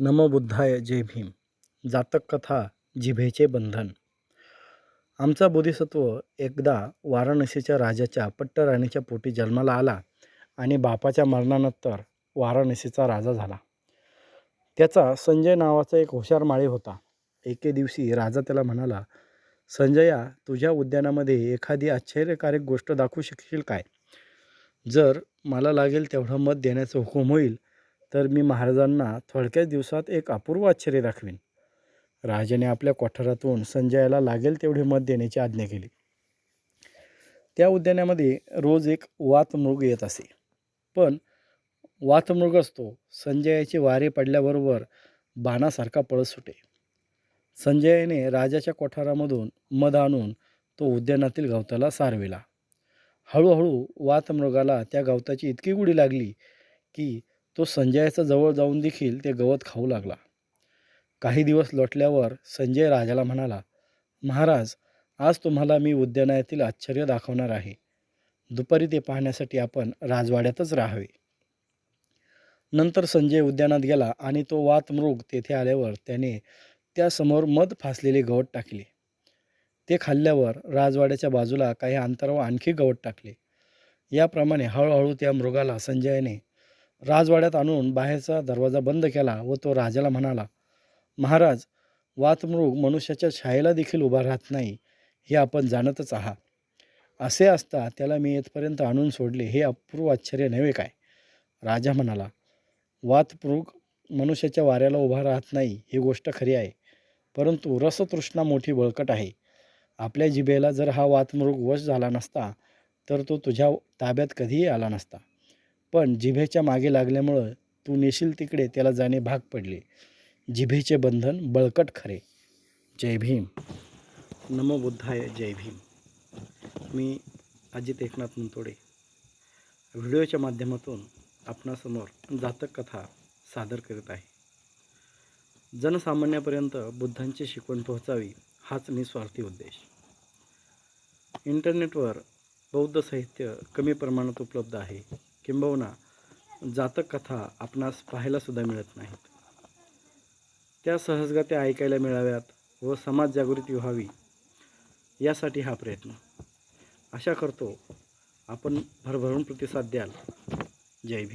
नमो बुद्धाय जय भीम. जातक कथा जिभेचे बंधन. आमचा बोधिसत्व एकदा वाराणसीच्या राजाच्या पट्टराणीच्या पोटी जन्माला आला आणि बापाच्या मरणानंतर वाराणसीचा राजा झाला. त्याचा संजय नावाचा एक हुशार माळी होता. एके दिवशी राजा त्याला म्हणाला संजया तुझ्या उद्यानामध्ये एखादी आश्चर्यकारक गोष्ट दाखवू शकशील काय? जर मला लागेल तेवढं मत देण्याचं हुकूम होईल तर मी महाराजांना थोडक्याच दिवसात एक अपूर्व आश्चर्य दाखवीन. राजाने आपल्या कोठारातून संजयाला लागेल तेवढे मत देण्याची आज्ञा केली. त्या उद्यानामध्ये रोज एक वातमृग येत असे. पण वातमृग असतो संजयाचे वारे पडल्याबरोबर बाणासारखा पळत सुटे. संजयाने राजाच्या कोठारामधून मध आणून तो उद्यानातील गवताला सारविला. हळूहळू वातमृगाला त्या गवताची इतकी गुढी लागली की तो संजयाच्या जवळ जाऊन देखील ते गवत खाऊ लागला. काही दिवस लोटल्यावर संजय राजाला म्हणाला महाराज आज तुम्हाला मी उद्यानातील आश्चर्य दाखवणार आहे. दुपारी ते पाहण्यासाठी आपण राजवाड्यातच राहावे. नंतर संजय उद्यानात गेला आणि तो वातमृग तेथे आल्यावर त्याने त्यासमोर मध फासलेले गवत टाकले. ते खाल्ल्यावर राजवाड्याच्या बाजूला काही अंतरावर आणखी गवत टाकले. याप्रमाणे हळूहळू त्या मृगाला संजयाने राजवाड्यात आणून बाहेरचा दरवाजा बंद केला व तो राजाला म्हणाला महाराज वातमृग मनुष्याच्या छायेला देखील उभा राहत नाही हे आपण जाणतच आहात. असे असता त्याला मी येथपर्यंत आणून सोडले हे अपूर्व आश्चर्य नव्हे काय? राजा म्हणाला वातमृग मनुष्याच्या वाऱ्याला उभा राहत नाही ही गोष्ट खरी आहे. परंतु रसतृष्णा मोठी बळकट आहे. आपल्या जिभेला जर हा वातमृग वश झाला नसता तर तो तुझ्या ताब्यात कधीही आला नसता. पण जिभेच्या मागे लागल्यामुळं तू नेशील तिकडे त्याला जाणे भाग पडले. जिभेचे बंधन बळकट खरे. जय भीम. नमो बुद्धाय जय भीम. मी अजित एकनाथ मुंतोडे. व्हिडिओच्या माध्यमातून आपणासमोर जातक कथा सादर करत आहे. जनसामान्यापर्यंत बुद्धांची शिकवण पोहोचावी हाच निस्वार्थी उद्देश. इंटरनेटवर बौद्ध साहित्य कमी प्रमाणात उपलब्ध आहे. किंबहुना जातक कथा आपणास पाहायलासुद्धा मिळत नाहीत. त्या सहजगत्या ऐकायला मिळाव्यात व समाज जागृती व्हावी यासाठी हा प्रयत्न. आशा करतो आपण भरभरून प्रतिसाद द्याल. जय भीम.